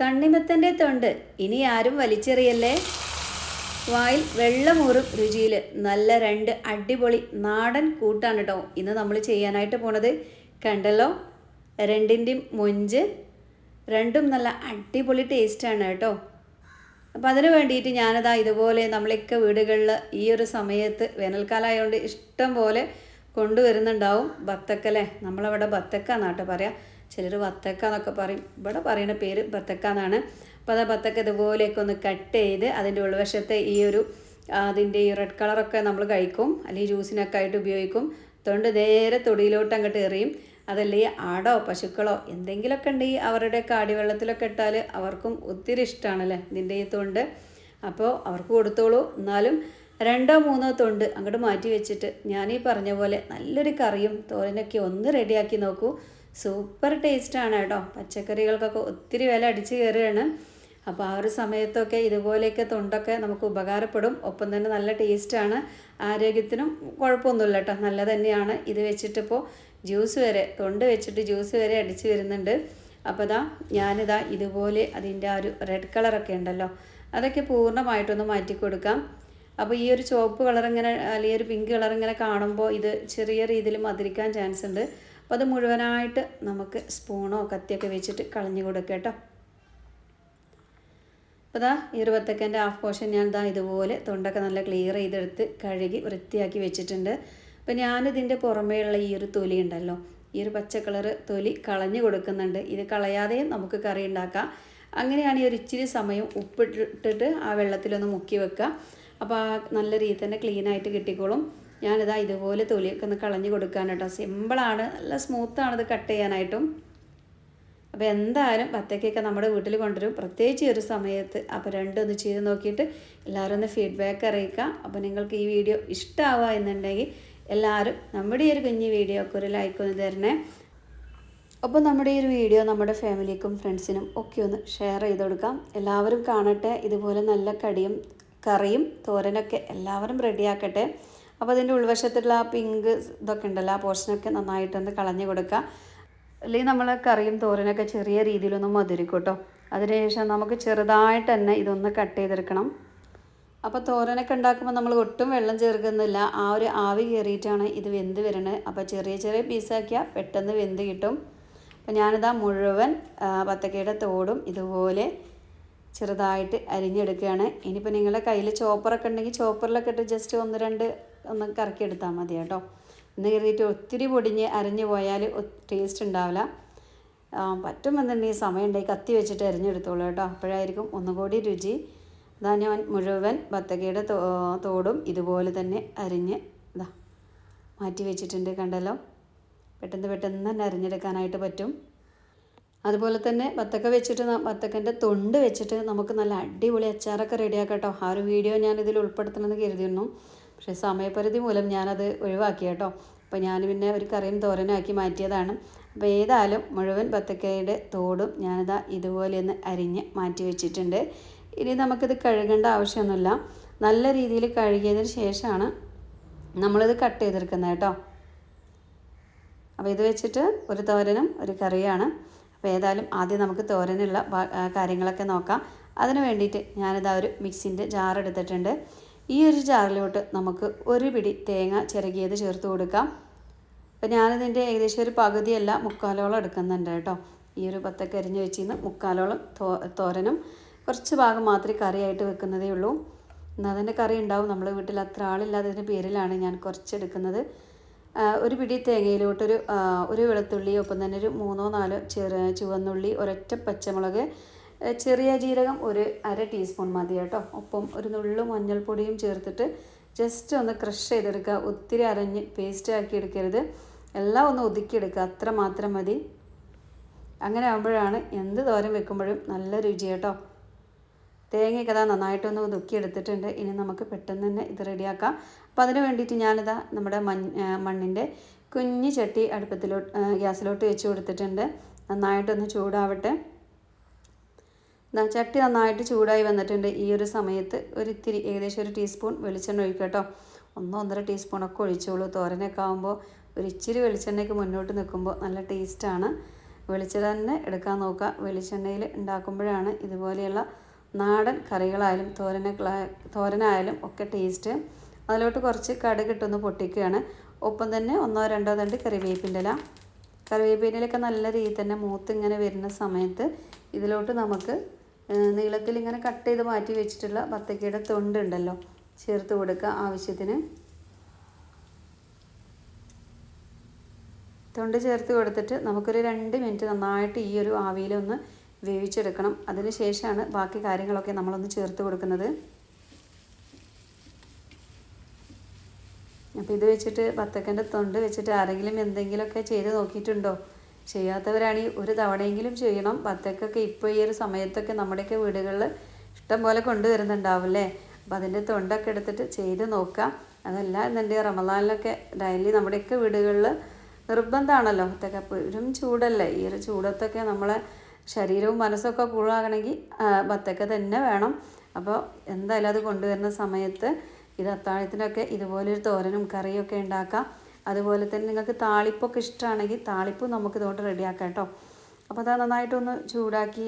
തണ്ണിമത്തന്റെ തൊണ്ട്. ഇനി ആരും വലിച്ചെറിയല്ലേ? വായിൽ വെള്ളമൂറും രുചിയിൽ. നല്ല രണ്ട് അടിപൊളി നാടൻ കൂട്ടാണ് കേട്ടോ ഇന്ന് നമ്മൾ ചെയ്യാനായിട്ട് പോണത് കണ്ടല്ലോ? രണ്ടിന്റെയും മൊഞ്ച്. രണ്ടും നല്ല അടിപൊളി ടേസ്റ്റാണ് കേട്ടോ അപ്പോൾ അതിന് വേണ്ടിയിട്ട് ഞാനതാ ഇതുപോലെ നമ്മളൊക്കെ വീടുകളിൽ ഈ ഒരു സമയത്ത് വേനൽക്കാലമായതുകൊണ്ട് ഇഷ്ടം പോലെ കൊണ്ടുവരുന്നുണ്ടാവും ബത്തക്കല്ലേ? നമ്മളവിടെ ബത്തക്ക എന്നാട്ടോ പറയാം. ചിലർ വത്തക്ക എന്നൊക്കെ പറയും. ഇവിടെ പറയുന്ന പേര് ബത്തക്ക എന്നാണ് അപ്പോൾ അത് ബത്തക്ക ഇതുപോലെയൊക്കെ ഒന്ന് കട്ട് ചെയ്ത് അതിന്റെ ഉൾവശത്തെ ഈ ഒരു അതിന്റെ ഈ റെഡ് കളറൊക്കെ നമ്മൾ കഴിക്കും. അല്ലെങ്കിൽ ജ്യൂസിനൊക്കെ ആയിട്ട് ഉപയോഗിക്കും. തൊണ്ട് നേരെ തൊടിയിലോട്ട് അങ്ങോട്ട് എറിയും. അതല്ലേ ആടോ പശുക്കളോ എന്തെങ്കിലുമൊക്കെ ഉണ്ടെങ്കിൽ അവരുടെ കാടിവെള്ളത്തിലൊക്കെ ഇട്ടാൽ അവർക്കും ഒത്തിരി ഇഷ്ടമാണല്ലേ ഇതിന്റെ ഈ തൊണ്ട് അപ്പോൾ അവർക്ക് കൊടുത്തോളൂ. എന്നാലും രണ്ടോ മൂന്നോ തൊണ്ട് അങ്ങോട്ട് മാറ്റി വെച്ചിട്ട് ഞാനീ പറഞ്ഞ പോലെ നല്ലൊരു കറിയും തോരനൊക്കെ ഒന്ന് റെഡിയാക്കി നോക്കൂ. സൂപ്പർ ടേസ്റ്റാണ് കേട്ടോ. പച്ചക്കറികൾക്കൊക്കെ ഒത്തിരി വില അടിച്ചു കയറുകയാണ്. അപ്പോൾ ആ ഒരു സമയത്തൊക്കെ ഇതുപോലെയൊക്കെ തൊണ്ടൊക്കെ നമുക്ക് ഉപകാരപ്പെടും. ഒപ്പം തന്നെ നല്ല ടേസ്റ്റാണ്. ആരോഗ്യത്തിനും കുഴപ്പമൊന്നുമില്ല കേട്ടോ. നല്ല തന്നെയാണ്. ഇത് വെച്ചിട്ടിപ്പോൾ ജ്യൂസ് വരെ തൊണ്ട് വെച്ചിട്ട് ജ്യൂസ് വരെ അടിച്ചു വരുന്നുണ്ട്. അപ്പോൾ ഇതാ ഞാനിതാ ഇതുപോലെ അതിന്റെ ആ ഒരു റെഡ് കളറൊക്കെ ഉണ്ടല്ലോ അതൊക്കെ പൂർണമായിട്ടൊന്ന് മാറ്റി കൊടുക്കാം അപ്പോൾ ഈ ഒരു ചുവപ്പ് കളർ ഇങ്ങനെ അല്ലെങ്കിൽ ഒരു പിങ്ക് കളർ ഇങ്ങനെ കാണുമ്പോൾ ഇത് ചെറിയ രീതിയിൽ മധുരിക്കാൻ ചാൻസ് ഉണ്ട്. അപ്പോൾ അത് മുഴുവനായിട്ട് നമുക്ക് സ്പൂണോ കത്തിയൊക്കെ വെച്ചിട്ട് കളഞ്ഞു കൊടുക്കുക കേട്ടോ. അപ്പോൾ ദാ ഇരുപത്തക്കന്റെ ഹാഫ് പോർഷൻ ഞാൻ ദാ ഇതുപോലെ തൊണ്ടൊക്കെ നല്ല ക്ലിയർ ചെയ്തെടുത്ത് കഴുകി വൃത്തിയാക്കി വെച്ചിട്ടുണ്ട്. അപ്പോൾ ഞാനിതിന്റെ പുറമേയുള്ള ഈ ഒരു തൊലി ഉണ്ടല്ലോ ഈ ഒരു പച്ച കളർ തൊലി കളഞ്ഞു കൊടുക്കുന്നുണ്ട്. ഇത് കളയാതെയും നമുക്ക് കറി ഉണ്ടാക്കാം. അങ്ങനെയാണ് ഈ ഒരു ഇച്ചിരി സമയം ഉപ്പിട്ടിട്ട് ആ വെള്ളത്തിലൊന്ന് മുക്കി വെക്കുക. അപ്പോൾ നല്ല രീതിയിൽ തന്നെ ക്ലീൻ ആയിട്ട് കിട്ടിക്കോളും. ഞാനിതാ ഇതുപോലെ തൊലിയൊക്കെ ഒന്ന് കളഞ്ഞു കൊടുക്കാൻ കേട്ടോ. സിമ്പിളാണ് നല്ല സ്മൂത്താണ് ഇത് കട്ട് ചെയ്യാനായിട്ടും. അപ്പോൾ എന്തായാലും ബത്തക്കൊക്കെ നമ്മുടെ വീട്ടിൽ കൊണ്ടുവരും. പ്രത്യേകിച്ച് ഈ ഒരു സമയത്ത് അപ്പോൾ രണ്ടും ഒന്ന് ചെയ്ത് നോക്കിയിട്ട് എല്ലാവരും ഒന്ന് ഫീഡ്ബാക്ക് അറിയിക്കുക. അപ്പോൾ നിങ്ങൾക്ക് ഈ വീഡിയോ ഇഷ്ടമാവുക എന്നുണ്ടെങ്കിൽ എല്ലാവരും നമ്മുടെ ഈ ഒരു കുഞ്ഞ് വീഡിയോ ഒക്കെ ഒരു ലൈക്ക് ഒന്ന് തരണേ. അപ്പോൾ നമ്മുടെ ഈ ഒരു വീഡിയോ നമ്മുടെ ഫാമിലിക്കും ഫ്രണ്ട്സിനും ഒക്കെ ഒന്ന് ഷെയർ ചെയ്ത് കൊടുക്കാം. എല്ലാവരും കാണട്ടെ. ഇതുപോലെ നല്ല കടിയും കറിയും തോരനൊക്കെ എല്ലാവരും റെഡിയാക്കട്ടെ. അപ്പോൾ അതിന്റെ ഉൾവശത്തുള്ള ആ പിങ്ക് ഇതൊക്കെ ഉണ്ടല്ലോ ആ പോർഷനൊക്കെ നന്നായിട്ടൊന്ന് കളഞ്ഞു കൊടുക്കുക അല്ലെങ്കിൽ നമ്മൾ കറിയും തോരനൊക്കെ ചെറിയ രീതിയിലൊന്ന് മധുരിക്കും കേട്ടോ അതിനുശേഷം നമുക്ക് ചെറുതായിട്ട് തന്നെ ഇതൊന്ന് കട്ട് ചെയ്തെടുക്കണം. അപ്പോൾ തോരനൊക്കെ ഉണ്ടാക്കുമ്പോൾ നമ്മൾ ഒട്ടും വെള്ളം ചേർക്കുന്നില്ല. ആ ഒരു ആവി കയറിയിട്ടാണ് ഇത് വെന്ത് വരണത് അപ്പോൾ ചെറിയ ചെറിയ പീസാക്കിയാൽ പെട്ടെന്ന് വെന്ത് കിട്ടും. അപ്പോൾ ഞാനിതാ മുഴുവൻ പത്തക്കയുടെ തോടും ഇതുപോലെ ചെറുതായിട്ട് അരിഞ്ഞെടുക്കുകയാണ്. ഇനിയിപ്പോൾ നിങ്ങളുടെ കയ്യിൽ ചോപ്പറൊക്കെ ഉണ്ടെങ്കിൽ ചോപ്പറിലൊക്കെ ഇട്ട് ജസ്റ്റ് ഒന്ന് രണ്ട് ഒന്ന് കറക്കി എടുത്താൽ മതി കേട്ടോ. എന്ന് കരുതിയിട്ട് ഒത്തിരി പൊടിഞ്ഞ് അരിഞ്ഞു പോയാൽ ടേസ്റ്റ് ഉണ്ടാവില്ല. പറ്റുമെന്നുണ്ടെങ്കിൽ സമയം ഉണ്ടെങ്കിൽ കത്തി വെച്ചിട്ട് അരിഞ്ഞെടുത്തോളൂ കേട്ടോ. അപ്പോഴായിരിക്കും ഒന്നുകൂടി രുചി. ഇതാ ഞാൻ മുഴുവൻ ബത്തക്കയുടെ തോടും ഇതുപോലെ തന്നെ അരിഞ്ഞ് ഇതാ മാറ്റി വെച്ചിട്ടുണ്ട് കണ്ടല്ലോ. പെട്ടെന്ന് പെട്ടെന്ന് തന്നെ അരിഞ്ഞെടുക്കാനായിട്ട് പറ്റും. അതുപോലെ തന്നെ വത്തക്ക വെച്ചിട്ട് വത്തക്കന്റെ തൊണ്ട് വെച്ചിട്ട് നമുക്ക് നല്ല അടിപൊളി അച്ചാറൊക്കെ റെഡിയാക്കാം കേട്ടോ ആ ഒരു വീഡിയോ ഞാൻ ഇതിൽ ഉൾപ്പെടുത്തണമെന്ന് കരുതിയിരുന്നു. പക്ഷേ സമയപരിധി മൂലം ഞാനത് ഒഴിവാക്കി കേട്ടോ. അപ്പോൾ ഞാൻ പിന്നെ ഒരു കറിയും തോരനാക്കി മാറ്റിയതാണ്. അപ്പോൾ ഏതായാലും മുഴുവൻ വത്തക്കയുടെ തോടും ഞാനിതാ ഇതുപോലെ ഒന്ന് അരിഞ്ഞ് മാറ്റി വെച്ചിട്ടുണ്ട്. ഇനി നമുക്കിത് കഴുകേണ്ട ആവശ്യമൊന്നുമില്ല. നല്ല രീതിയിൽ കഴുകിയതിന് ശേഷമാണ് നമ്മളിത് കട്ട് ചെയ്തെടുക്കുന്നത് കേട്ടോ. അപ്പോൾ ഇത് വെച്ചിട്ട് ഒരു തോരനും ഒരു കറിയാണ് അപ്പോൾ ഏതായാലും ആദ്യം നമുക്ക് തോരനുള്ള കാര്യങ്ങളൊക്കെ നോക്കാം. അതിന് വേണ്ടിയിട്ട് ഞാനിതാ ഒരു മിക്സിന്റെ ജാർ എടുത്തിട്ടുണ്ട് ഈ ഒരു ജാറിലോട്ട് നമുക്ക് ഒരു പിടി തേങ്ങ ചിരകിയത് ചേർത്ത് കൊടുക്കാം. അപ്പോൾ ഞാനിതിന്റെ ഏകദേശം ഒരു പകുതിയല്ല മുക്കാലോളം എടുക്കുന്നുണ്ട് കേട്ടോ. ഈ ഒരു പത്തൊക്കെ അരിഞ്ഞ് വെച്ചിന്ന് മുക്കാലോളം തോരനും. കുറച്ച് ഭാഗം മാത്രമേ കറിയായിട്ട് വെക്കുന്നതേ ഉള്ളൂ. എന്നാൽ അതിന്റെ കറി ഉണ്ടാവും. നമ്മുടെ വീട്ടിൽ അത്ര ആളില്ലാത്തതിന്റെ പേരിലാണ് ഞാൻ കുറച്ചെടുക്കുന്നത് ഒരു പിടി തേങ്ങയിലോട്ടൊരു ഒരു വെളുത്തുള്ളി ഒപ്പം തന്നെ ഒരു മൂന്നോ നാലോ ചെറു ചുവന്നുള്ളി ഒരൊറ്റ പച്ചമുളക് ചെറിയ ജീരകം ഒരു അര ടീസ്പൂൺ മതി കേട്ടോ. ഒപ്പം ഒരു നുള്ളു മഞ്ഞൾപ്പൊടിയും ചേർത്തിട്ട് ജസ്റ്റ് ഒന്ന് ക്രഷ് ചെയ്തെടുക്കുക. ഒത്തിരി അരഞ്ഞ് പേസ്റ്റ് ആക്കി എടുക്കരുത്. എല്ലാം ഒന്ന് ഒതുക്കിയെടുക്കുക അത്ര മാത്രം മതി. അങ്ങനെ ആകുമ്പോഴാണ് എന്ത് തോരൻ വെക്കുമ്പോഴും നല്ല രുചി കേട്ടോ. തേങ്ങയൊക്കെ അതാ നന്നായിട്ടൊന്ന് ഒതുക്കി എടുത്തിട്ടുണ്ട്. ഇനി നമുക്ക് പെട്ടെന്ന് തന്നെ ഇത് റെഡിയാക്കാം അപ്പോൾ അതിന് വേണ്ടിയിട്ട് ഞാനിതാ നമ്മുടെ മഞ്ഞ മണ്ണിന്റെ കുഞ്ഞ് ചട്ടി അടുപ്പത്തിലോട്ട് ഗ്യാസിലോട്ട് വെച്ച് കൊടുത്തിട്ടുണ്ട്. നന്നായിട്ടൊന്ന് ചൂടാവട്ടെ. ചട്ടി നന്നായിട്ട് ചൂടായി വന്നിട്ടുണ്ട്. ഈ ഒരു സമയത്ത് ഒരു ഇത്തിരി ഏകദേശം ഒരു ടീസ്പൂൺ വെളിച്ചെണ്ണ ഒഴിക്കുക കേട്ടോ. ഒന്നോ ഒന്നര ടീസ്പൂണൊക്കെ ഒഴിച്ചോളൂ. തോരനൊക്കെ ആകുമ്പോൾ ഒരു ഇച്ചിരി വെളിച്ചെണ്ണയ്ക്ക് മുന്നോട്ട് നിൽക്കുമ്പോൾ നല്ല ടേസ്റ്റാണ് വെളിച്ചെണ്ണ തന്നെ എടുക്കാൻ നോക്കുക വെളിച്ചെണ്ണയിൽ ഉണ്ടാക്കുമ്പോഴാണ് ഇതുപോലെയുള്ള നാടൻ കറികളായാലും തോരന തോരനായാലും ഒക്കെ ടേസ്റ്റ് അതിലോട്ട് കുറച്ച് കടുകിട്ടൊന്ന് പൊട്ടിക്കുകയാണ്. ഒപ്പം തന്നെ ഒന്നോ രണ്ടോ തണ്ട് കറിവേപ്പിന്റെ ഇല. കറിവേപ്പിന്റെലൊക്കെ നല്ല രീതിയിൽ തന്നെ മൂത്ത് ഇങ്ങനെ വരുന്ന സമയത്ത് ഇതിലോട്ട് നമുക്ക് നീളത്തിൽ ഇങ്ങനെ കട്ട് ചെയ്ത് മാറ്റി വെച്ചിട്ടുള്ള ബത്തക്കയുടെ തൊണ്ടുണ്ടല്ലോ ചേർത്ത് കൊടുക്കുക ആവശ്യത്തിന്. തൊണ്ട് ചേർത്ത് കൊടുത്തിട്ട് നമുക്കൊരു രണ്ട് മിനിറ്റ് നന്നായിട്ട് ഈ ഒരു ആവിയിലൊന്ന് വേവിച്ചെടുക്കണം. അതിന് ശേഷമാണ് ബാക്കി കാര്യങ്ങളൊക്കെ നമ്മളൊന്ന് ചേർത്ത് കൊടുക്കുന്നത്. അപ്പോൾ ഇത് വെച്ചിട്ട് വത്തക്കന്റെ തൊണ്ട് വെച്ചിട്ട് ആരെങ്കിലും എന്തെങ്കിലുമൊക്കെ ചെയ്ത് നോക്കിയിട്ടുണ്ടോ? ചെയ്യാത്തവരാണെങ്കിൽ ഒരു തവണയെങ്കിലും ചെയ്യണം. വത്തക്കൊക്കെ ഇപ്പോൾ ഈ ഒരു സമയത്തൊക്കെ നമ്മുടെയൊക്കെ വീടുകളിൽ ഇഷ്ടം പോലെ കൊണ്ടുവരുന്നുണ്ടാവില്ലേ? അപ്പം അതിന്റെ തൊണ്ടൊക്കെ എടുത്തിട്ട് ചെയ്ത് നോക്കാം. അതല്ല എന്നുണ്ടെങ്കിൽ റമദാനിലൊക്കെ ഡെയിലി നമ്മുടെയൊക്കെ വീടുകളിൽ നിർബന്ധമാണല്ലോ വത്തക്ക എപ്പോഴും ചൂടല്ലേ? ഈ ഒരു ചൂടത്തൊക്കെ നമ്മളെ ശരീരവും മനസ്സൊക്കെ കൂളാകണമെങ്കിൽ വത്തക്ക തന്നെ വേണം. അപ്പോൾ എന്തായാലും അത് കൊണ്ടുവരുന്ന സമയത്ത് ഇത് അത്താഴത്തിനൊക്കെ ഇതുപോലൊരു തോരനും കറിയൊക്കെ ഉണ്ടാക്കാം. അതുപോലെ തന്നെ നിങ്ങൾക്ക് താളിപ്പൊക്കെ ഇഷ്ടമാണെങ്കിൽ താളിപ്പ് നമുക്ക് ഇതുകൊണ്ട് റെഡിയാക്കാം കേട്ടോ. അപ്പോൾ അത് നന്നായിട്ടൊന്ന് ചൂടാക്കി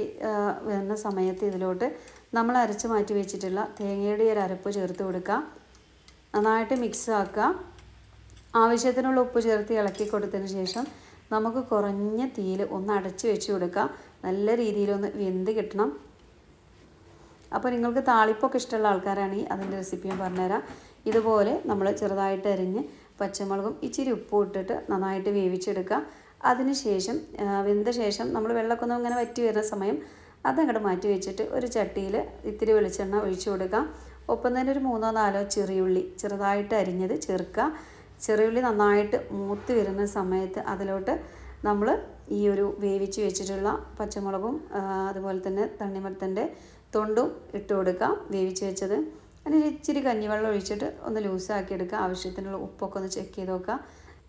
വരുന്ന സമയത്ത് ഇതിലോട്ട് നമ്മൾ അരച്ച് മാറ്റി വെച്ചിട്ടുള്ള തേങ്ങയുടെ ഒരു അരപ്പ് ചേർത്ത് കൊടുക്കുക. നന്നായിട്ട് മിക്സ് ആക്കുക. ആവശ്യത്തിനുള്ള ഉപ്പ് ചേർത്ത് ഇളക്കി കൊടുത്തതിന് ശേഷം നമുക്ക് കുറഞ്ഞ തീയിൽ ഒന്ന് അടച്ച് വെച്ച് കൊടുക്കുക. നല്ല രീതിയിലൊന്ന് വെന്ത് കിട്ടണം. അപ്പോൾ നിങ്ങൾക്ക് താളിപ്പൊക്കെ ഇഷ്ടമുള്ള ആൾക്കാരാണെങ്കിൽ അതിന്റെ റെസിപ്പി ഞാൻ പറഞ്ഞുതരാം. ഇതുപോലെ നമ്മൾ ചെറുതായിട്ട് അരിഞ്ഞ് പച്ചമുളകും ഇച്ചിരി ഉപ്പും ഇട്ടിട്ട് നന്നായിട്ട് വേവിച്ചെടുക്കുക. അതിനുശേഷം വെന്ത ശേഷം നമ്മൾ വെള്ളമൊക്കെ ഒന്ന് ഇങ്ങനെ വറ്റി വരുന്ന സമയം അതങ്ങോട്ട് മാറ്റി വെച്ചിട്ട് ഒരു ചട്ടിയിൽ ഇത്തിരി വെളിച്ചെണ്ണ ഒഴിച്ചു കൊടുക്കാം. ഒപ്പം തന്നെ ഒരു മൂന്നോ നാലോ ചെറിയുള്ളി ചെറുതായിട്ട് അരിഞ്ഞത് ചേർക്കുക. ചെറിയുള്ളി നന്നായിട്ട് മൂത്ത് വരുന്ന സമയത്ത് അതിലോട്ട് നമ്മൾ ഈ ഒരു വേവിച്ച് വെച്ചിട്ടുള്ള പച്ചമുളകും അതുപോലെ തന്നെ തണ്ണിമത്തന്റെ തൊണ്ടും ഇട്ട് കൊടുക്കാം വേവിച്ച് വെച്ചത് അതിന് ഇച്ചിരി കഞ്ഞിവെള്ളം ഒഴിച്ചിട്ട് ഒന്ന് ലൂസാക്കി എടുക്കുക. ആവശ്യത്തിനുള്ള ഉപ്പൊക്കെ ഒന്ന് ചെക്ക് ചെയ്ത് നോക്കുക.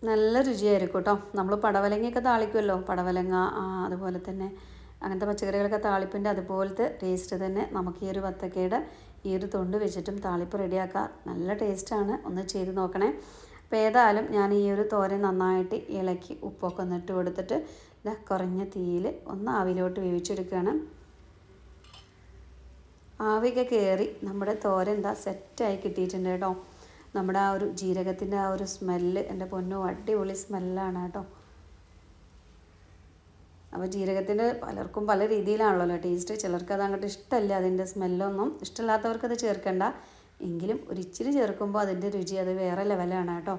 നല്ല രുചിയായിരിക്കും കേട്ടോ. നമ്മൾ പടവലങ്ങയൊക്കെ താളിക്കുമല്ലോ. പടവലങ്ങ അതുപോലെ തന്നെ അങ്ങനത്തെ പച്ചക്കറികളൊക്കെ താളിപ്പിന്റെ അതുപോലത്തെ ടേസ്റ്റ് തന്നെ നമുക്ക് ഈ ഒരു വത്തക്കയുടെ ഈ ഒരു തൊണ്ട് വെച്ചിട്ടും താളിപ്പ് റെഡിയാക്കാം നല്ല ടേസ്റ്റാണ് ഒന്ന് ചെയ്ത് നോക്കണേ. അപ്പോൾ ഏതായാലും ഞാൻ ഈ ഒരു തോരൻ നന്നായിട്ട് ഇളക്കി ഉപ്പൊക്കെ ഒന്ന് ഇട്ട് കൊടുത്തിട്ട് ഇതാ കുറഞ്ഞ തീയിൽ ഒന്ന് ആവിയിലോട്ട് വേവിച്ചെടുക്കുകയാണ്. ആവിയൊക്കെ കയറി നമ്മുടെ തോരൻ എന്താ സെറ്റായി കിട്ടിയിട്ടുണ്ട് കേട്ടോ. നമ്മുടെ ആ ഒരു ജീരകത്തിന്റെ ആ ഒരു സ്മെല്ല് എന്റെ പൊന്നു അടിപൊളി സ്മെല്ലാണ് കേട്ടോ. അപ്പോൾ ജീരകത്തിന്റെ പലർക്കും പല രീതിയിലാണല്ലോ ടേസ്റ്റ്. ചിലർക്ക് അത് അങ്ങോട്ട് ഇഷ്ടമല്ല അതിന്റെ സ്മെല്ലൊന്നും. ഇഷ്ടമില്ലാത്തവർക്ക് അത് ചേർക്കണ്ട. എങ്കിലും ഒരു ഇച്ചിരി ചേർക്കുമ്പോൾ അതിന്റെ രുചി അത് വേറെ ലെവലാണ് കേട്ടോ.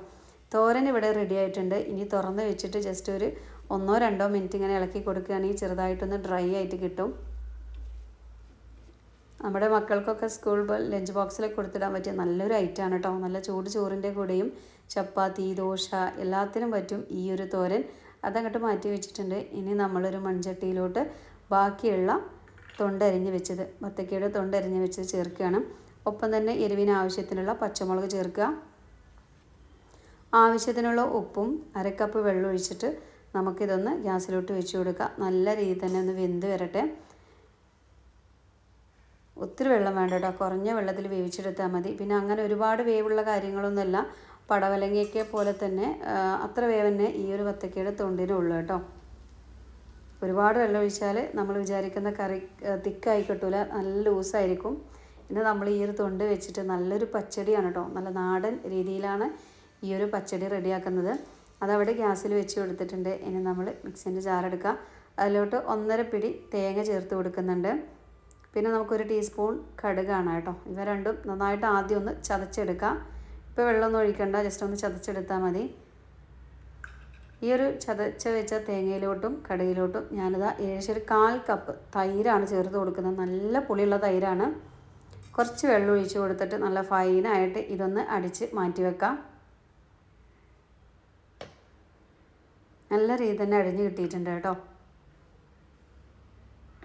തോരൻ ഇവിടെ റെഡി ആയിട്ടുണ്ട്. ഇനി തുറന്ന് വെച്ചിട്ട് ജസ്റ്റ് ഒരു ഒന്നോ രണ്ടോ മിനിറ്റ് ഇങ്ങനെ ഇളക്കി കൊടുക്കുകയാണെങ്കിൽ ചെറുതായിട്ടൊന്ന് ഡ്രൈ ആയിട്ട് കിട്ടും. നമ്മുടെ മക്കൾക്കൊക്കെ സ്കൂൾ ലഞ്ച് ബോക്സിലൊക്കെ കൊടുത്തിടാൻ പറ്റിയ നല്ലൊരു ഐറ്റമാണ് കേട്ടോ. നല്ല ചൂട് ചോറിന്റെ കൂടെയും ചപ്പാത്തി ദോശ എല്ലാത്തിനും പറ്റും ഈ ഒരു തോരൻ. അതങ്ങോട്ട് മാറ്റി വെച്ചിട്ടുണ്ട്. ഇനി നമ്മളൊരു മൺചട്ടിയിലോട്ട് ബാക്കിയുള്ള തൊണ്ടരിഞ്ഞ് വെച്ചത് ബത്തക്കയുടെ തൊണ്ടരിഞ്ഞ് വെച്ചത് ചേർക്കുകയാണ്. ഒപ്പം തന്നെ എരിവിന് ആവശ്യത്തിനുള്ള പച്ചമുളക് ചേർക്കുക. ആവശ്യത്തിനുള്ള ഉപ്പും അരക്കപ്പ് വെള്ളം ഒഴിച്ചിട്ട് നമുക്കിതൊന്ന് ഗ്യാസിലോട്ട് വെച്ച് കൊടുക്കുക നല്ല രീതിയിൽ തന്നെ ഒന്ന് വെന്ത് വരട്ടെ. ഒത്തിരി വെള്ളം വേണ്ട കേട്ടോ. കുറഞ്ഞ വെള്ളത്തിൽ വേവിച്ചെടുത്താൽ മതി. പിന്നെ അങ്ങനെ ഒരുപാട് വേവുള്ള കാര്യങ്ങളൊന്നുമല്ല. പടവലങ്ങയൊക്കെ പോലെ തന്നെ അത്ര വേവ് തന്നെ ഈ ഒരു വത്തക്കയുടെ തൊണ്ടിനുള്ളൂ കേട്ടോ. ഒരുപാട് വെള്ളം ഒഴിച്ചാൽ നമ്മൾ വിചാരിക്കുന്ന കറി തിക്കായി കിട്ടൂല. നല്ല ലൂസായിരിക്കും. ഇന്ന് നമ്മൾ ഈ ഒരു തൊണ്ട് വെച്ചിട്ട് നല്ലൊരു പച്ചടിയാണ് കേട്ടോ. നല്ല നാടൻ രീതിയിലാണ് ഈ ഒരു പച്ചടി റെഡിയാക്കുന്നത്. അതവിടെ ഗ്യാസിൽ വെച്ച് കൊടുത്തിട്ടുണ്ട്. ഇനി നമ്മൾ മിക്സിന്റെ ജാറെടുക്കുക. അതിലോട്ട് ഒന്നര പിടി തേങ്ങ ചേർത്ത് കൊടുക്കുന്നുണ്ട്. പിന്നെ നമുക്കൊരു ടീസ്പൂൺ കടുകാണ് കേട്ടോ. ഇവ രണ്ടും നന്നായിട്ട് ആദ്യം ഒന്ന് ചതച്ചെടുക്കാം ഇപ്പോൾ വെള്ളമൊന്നും ഒഴിക്കണ്ട. ജസ്റ്റ് ഒന്ന് ചതച്ചെടുത്താൽ മതി. ഈ ഒരു ചതച്ച വെച്ച തേങ്ങയിലോട്ടും കടുകിലോട്ടും ഞാനിതാ ഏകദേശം ഒരു കാൽ കപ്പ് തൈരാണ് ചേർത്ത് കൊടുക്കുന്നത്. നല്ല പുളിയുള്ള തൈരാണ്. കുറച്ച് വെള്ളം ഒഴിച്ച് കൊടുത്തിട്ട് നല്ല ഫൈനായിട്ട് ഇതൊന്ന് അടിച്ച് മാറ്റി വെക്കാം. നല്ല രീതി തന്നെ അടിഞ്ഞ് കിട്ടിയിട്ടുണ്ട് കേട്ടോ.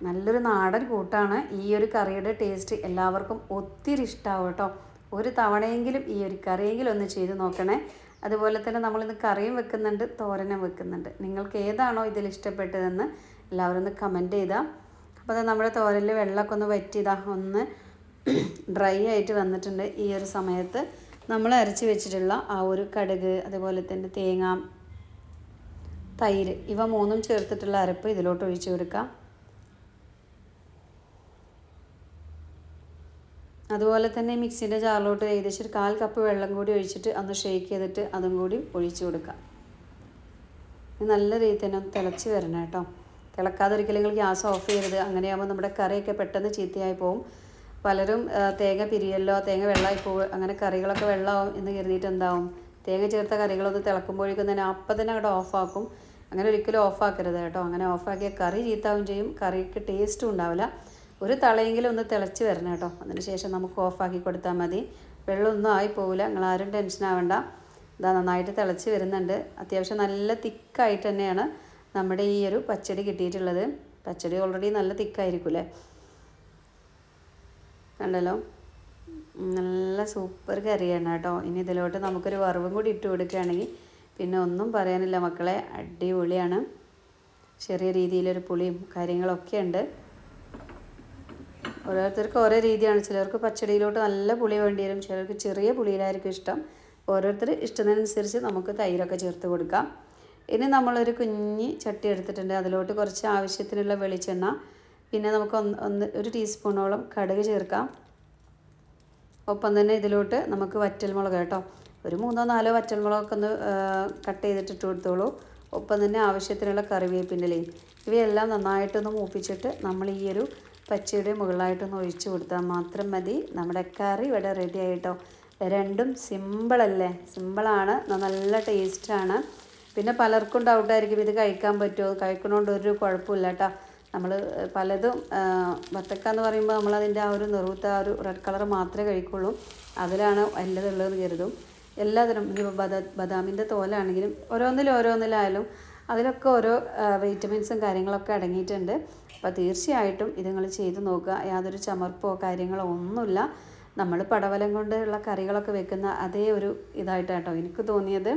നല്ലൊരു നാടൻ കൂട്ടാണ്. ഈ ഒരു കറിയുടെ ടേസ്റ്റ് എല്ലാവർക്കും ഒത്തിരി ഇഷ്ടമാവും കേട്ടോ. ഒരു തവണയെങ്കിലും ഈ ഒരു കറിയെങ്കിലും ഒന്ന് ചെയ്ത് നോക്കണേ. അതുപോലെ തന്നെ നമ്മളിന്ന് കറിയും വെക്കുന്നുണ്ട് തോരനും വെക്കുന്നുണ്ട്. നിങ്ങൾക്ക് ഏതാണോ ഇതിൽ ഇഷ്ടപ്പെട്ടതെന്ന് എല്ലാവരും ഒന്ന് കമന്റ് ചെയ്താൽ അപ്പോൾ നമ്മുടെ തോരലിൽ വെള്ളമൊക്കെ ഒന്ന് വറ്റിയതാ. ഒന്ന് ഡ്രൈ ആയിട്ട് വന്നിട്ടുണ്ട് ഈ ഒരു സമയത്ത്. നമ്മൾ അരച്ച് വെച്ചിട്ടുള്ള ആ ഒരു കടുക് അതുപോലെ തന്നെ തേങ്ങ തൈര് ഇവ മൂന്നും ചേർത്തിട്ടുള്ള അരപ്പ് ഇതിലോട്ട് ഒഴിച്ചു കൊടുക്കാം. അതുപോലെ തന്നെ മിക്സിന്റെ ജാറിലോട്ട് ഏകദേശം ഒരു കാൽ കപ്പ് വെള്ളം കൂടി ഒഴിച്ചിട്ട് അന്ന് ഷേക്ക് ചെയ്തിട്ട് അതും കൂടി ഒഴിച്ചു കൊടുക്കാം. നല്ല രീതിയിൽ തന്നെ ഒന്ന് തിളച്ച് വരണം കേട്ടോ. തിളക്കാതെ ഒരിക്കലും നിങ്ങൾ ഗ്യാസ് ഓഫ് ചെയ്യരുത്. അങ്ങനെയാകുമ്പോൾ നമ്മുടെ കറിയൊക്കെ പെട്ടെന്ന് ചീത്തയായി പോകും പലരും തേങ്ങ പിരിയല്ലോ തേങ്ങ വെള്ളമായി പോകും അങ്ങനെ കറികളൊക്കെ വെള്ളമാവും എന്ന് കരുതിയിട്ട് എന്താവും തേങ്ങ ചേർത്ത കറികളൊന്ന് തിളക്കുമ്പോഴേക്കും തന്നെ അപ്പം തന്നെ അങ്ങോട്ട് ഓഫാക്കും അങ്ങനെ ഒരിക്കലും ഓഫാക്കരുത് കേട്ടോ. അങ്ങനെ ഓഫാക്കിയ കറി ചീത്താവും ചെയ്യും. കറിക്ക് ടേസ്റ്റും ഉണ്ടാവില്ല. ഒരു തളയെങ്കിലും ഒന്ന് തിളച്ച് വരണം കേട്ടോ. അതിനുശേഷം നമുക്ക് ഓഫാക്കി കൊടുത്താൽ മതി. വെള്ളമൊന്നും ആയി പോവില്ല. നിങ്ങൾ ആരും ടെൻഷൻ ആവണ്ട. ഇതാ നന്നായിട്ട് തിളച്ച് വരുന്നുണ്ട്. അത്യാവശ്യം നല്ല തിക്കായിട്ട് തന്നെയാണ് നമ്മുടെ ഈ ഒരു പച്ചടി കിട്ടിയിട്ടുള്ളത്. പച്ചടി ഓൾറെഡി നല്ല തിക്കായിരിക്കും കണ്ടല്ലോ? നല്ല സൂപ്പർ കറിയാണ് കേട്ടോ. ഇനി ഇതിലോട്ട് നമുക്കൊരു വറവും കൂടി ഇട്ട് കൊടുക്കുകയാണെങ്കിൽ പിന്നെ ഒന്നും പറയാനില്ല മക്കളെ. അടിപൊളിയാണ്. ചെറിയ രീതിയിലൊരു പുളിയും കാര്യങ്ങളൊക്കെ ഉണ്ട്. ഓരോരുത്തർക്ക് ഓരോ രീതിയാണ്. ചിലർക്ക് പച്ചടിയിലോട്ട് നല്ല പുളി വേണ്ടി വരും. ചിലർക്ക് ചെറിയ പുളിയിലായിരിക്കും ഇഷ്ടം. ഓരോരുത്തർ ഇഷ്ടത്തിനനുസരിച്ച് നമുക്ക് തൈരൊക്കെ ചേർത്ത് കൊടുക്കാം. ഇനി നമ്മളൊരു കുഞ്ഞി ചട്ടി എടുത്തിട്ടുണ്ട്. അതിലോട്ട് കുറച്ച് ആവശ്യത്തിനുള്ള വെളിച്ചെണ്ണ പിന്നെ നമുക്ക് ഒന്ന് ഒന്ന് ഒരു ടീസ്പൂണോളം കടുക് ചേർക്കാം. ഒപ്പം തന്നെ ഇതിലോട്ട് നമുക്ക് വറ്റൽമുളക് കേട്ടോ. ഒരു മൂന്നോ നാലോ വറ്റൽമുളകൊക്കെ ഒന്ന് കട്ട് ചെയ്തിട്ട് ഇട്ട് കൊടുത്തോളൂ. ഒപ്പം തന്നെ ആവശ്യത്തിനുള്ള കറിവേപ്പിന്റെലയും ഇവയെല്ലാം നന്നായിട്ടൊന്ന് മൂപ്പിച്ചിട്ട് നമ്മൾ ഈ ഒരു പച്ചയുടെ മുകളിലായിട്ടൊന്ന് ഒഴിച്ച് കൊടുത്താൽ മാത്രം മതി. നമ്മുടെ കറി ഇവിടെ റെഡി ആയിട്ടോ. രണ്ടും സിമ്പിളല്ലേ സിമ്പിളാണ് നല്ല ടേസ്റ്റാണ് പിന്നെ പലർക്കും ഡൗട്ടായിരിക്കും ഇത് കഴിക്കാൻ പറ്റുമോ? കഴിക്കണോണ്ട് ഒരു കുഴപ്പമില്ല കേട്ടോ. നമ്മൾ പലതും വത്തക്ക എന്ന് പറയുമ്പോൾ നമ്മളതിന്റെ ആ ഒരു നിറുത്ത ആ ഒരു റെഡ് കളർ മാത്രമേ കഴിക്കുള്ളൂ. അതിലാണ് എല്ലതുള്ളതെന്ന് കരുതും. എല്ലാത്തിനും ഇനിയിപ്പോൾ ബദ ബദാമിന്റെ തോലാണെങ്കിലും ഓരോന്നിലും ഓരോന്നിലായാലും അതിലൊക്കെ ഓരോ വൈറ്റമിൻസും കാര്യങ്ങളൊക്കെ അടങ്ങിയിട്ടുണ്ട്. അപ്പോൾ തീർച്ചയായിട്ടും ഇത് നിങ്ങൾ ചെയ്ത് നോക്കുക. യാതൊരു ചമർപ്പോ കാര്യങ്ങളോ ഒന്നുമില്ല. നമ്മൾ പടവലം കൊണ്ടുള്ള കറികളൊക്കെ വെക്കുന്ന അതേ ഒരു ഇതായിട്ടാട്ടോ എനിക്ക് തോന്നിയത്.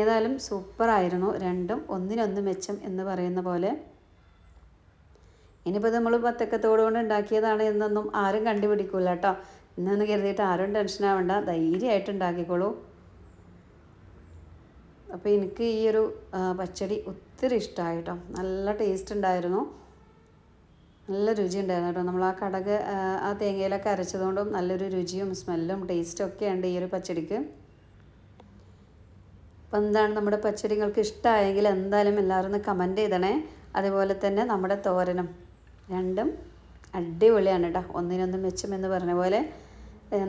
ഏതായാലും സൂപ്പറായിരുന്നു. രണ്ടും ഒന്നിനൊന്ന് മെച്ചം എന്ന് പറയുന്ന പോലെ. ഇനിയിപ്പോൾ നമ്മൾ പത്തക്കത്തോട് കൊണ്ട് ഉണ്ടാക്കിയതാണ് എന്നൊന്നും ആരും കണ്ടുപിടിക്കൂല കേട്ടോ. ഇന്നെന്ന് കരുതിയിട്ട് ആരും ടെൻഷൻ ആവണ്ട. ധൈര്യമായിട്ട് ഉണ്ടാക്കിക്കോളൂ. അപ്പോൾ എനിക്ക് ഈ ഒരു പച്ചടി ഒത്തിരി ഇഷ്ടമായി കേട്ടോ നല്ല ടേസ്റ്റ് ഉണ്ടായിരുന്നു. നല്ല രുചി ഉണ്ടായിരുന്നു കേട്ടോ. നമ്മൾ ആ കടക് ആ തേങ്ങയിലൊക്കെ അരച്ചതുകൊണ്ടും നല്ലൊരു രുചിയും സ്മെല്ലും ടേസ്റ്റും ഒക്കെ ഉണ്ട് ഈ ഒരു പച്ചടിക്ക്. അപ്പം എന്താണ് നമ്മുടെ പച്ചടികൾക്ക് ഇഷ്ടമായെങ്കിൽ എന്തായാലും എല്ലാവരും ഒന്ന് കമന്റ് ചെയ്തണേ. അതുപോലെ തന്നെ നമ്മുടെ തോരനും. രണ്ടും അടിപൊളിയാണ് കേട്ടോ ഒന്നിനൊന്നും മെച്ചം എന്ന് പറഞ്ഞ പോലെ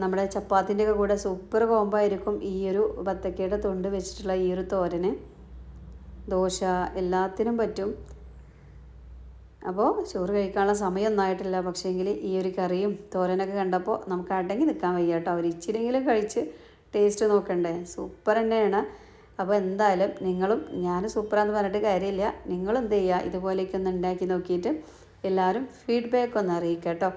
നമ്മുടെ ചപ്പാത്തിന്റെ ഒക്കെ കൂടെ സൂപ്പർ കോംബോ ആയിരിക്കും ഈ ഒരു ബത്തക്കയുടെ തൊണ്ട് വെച്ചിട്ടുള്ള ഈ ഒരു തോരന്. ദോശ എല്ലാത്തിനും പറ്റും. അപ്പോൾ ചോറ് കഴിക്കാനുള്ള സമയം ഒന്നായിട്ടില്ല പക്ഷേങ്കിൽ ഈ ഒരു കറിയും തോരനൊക്കെ കണ്ടപ്പോൾ നമുക്ക് അടങ്ങി നിൽക്കാൻ വയ്യ കേട്ടോ അവർ ഇച്ചിരിയെങ്കിലും കഴിച്ച് ടേസ്റ്റ് നോക്കണ്ടേ. സൂപ്പർ തന്നെയാണ്. അപ്പോൾ എന്തായാലും നിങ്ങളും ഞാൻ സൂപ്പറാന്ന് പറഞ്ഞിട്ട് കാര്യമില്ല. നിങ്ങളും എന്ത് ചെയ്യുക ഇതുപോലെയൊക്കെ ഒന്ന് ഉണ്ടാക്കി നോക്കിയിട്ട് എല്ലാവരും ഫീഡ്ബാക്ക് ഒന്ന് അറിയിക്കുക കേട്ടോ.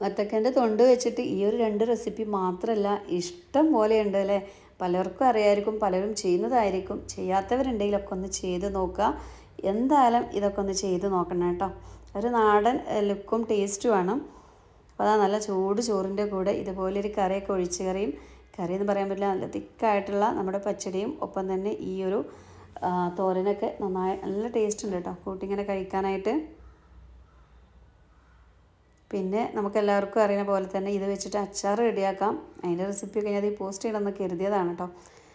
വത്തക്കന്റെ തൊണ്ട് വെച്ചിട്ട് ഈ ഒരു രണ്ട് റെസിപ്പി മാത്രമല്ല ഇഷ്ടം പോലെയുണ്ട് അല്ലേ? പലർക്കും അറിയായിരിക്കും പലരും ചെയ്യുന്നതായിരിക്കും. ചെയ്യാത്തവരുണ്ടെങ്കിലൊക്കെ ഒന്ന് ചെയ്ത് നോക്കുക. എന്തായാലും ഇതൊക്കെ ഒന്ന് ചെയ്ത് നോക്കണം കേട്ടോ. ഒരു നാടൻ ലുക്കും ടേസ്റ്റുമാണ് അപ്പോൾ അതാ നല്ല ചൂട് ചോറിന്റെ കൂടെ ഇതുപോലൊരു കറിയൊക്കെ ഒഴിച്ച് കറിയും. കറി എന്ന് പറയാൻ പറ്റില്ല നല്ല തിക്കായിട്ടുള്ള നമ്മുടെ പച്ചടിയും ഒപ്പം തന്നെ ഈ ഒരു തോരനൊക്കെ നന്നായി നല്ല ടേസ്റ്റ് ഉണ്ട് കേട്ടോ. കൂട്ടിങ്ങനെ കഴിക്കാനായിട്ട്. പിന്നെ നമുക്ക് എല്ലാവർക്കും അറിയുന്ന പോലെ തന്നെ ഇത് വെച്ചിട്ട് അച്ചാർ റെഡിയാക്കാം. അതിന്റെ റെസിപ്പി കഴിഞ്ഞാൽ ഈ പോസ്റ്റ് ചെയ്യണമെന്ന് കരുതിയതാണ് കേട്ടോ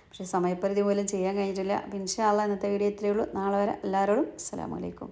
പക്ഷേ സമയപരിധി പോലും ചെയ്യാൻ കഴിഞ്ഞിട്ടില്ല. അപ്പം ഇൻഷാല്ല ഇന്നത്തെ വീഡിയോ ഇത്രയേ ഉള്ളൂ. നാളെ വരെ. എല്ലാവരോടും അസ്സാം വലൈക്കും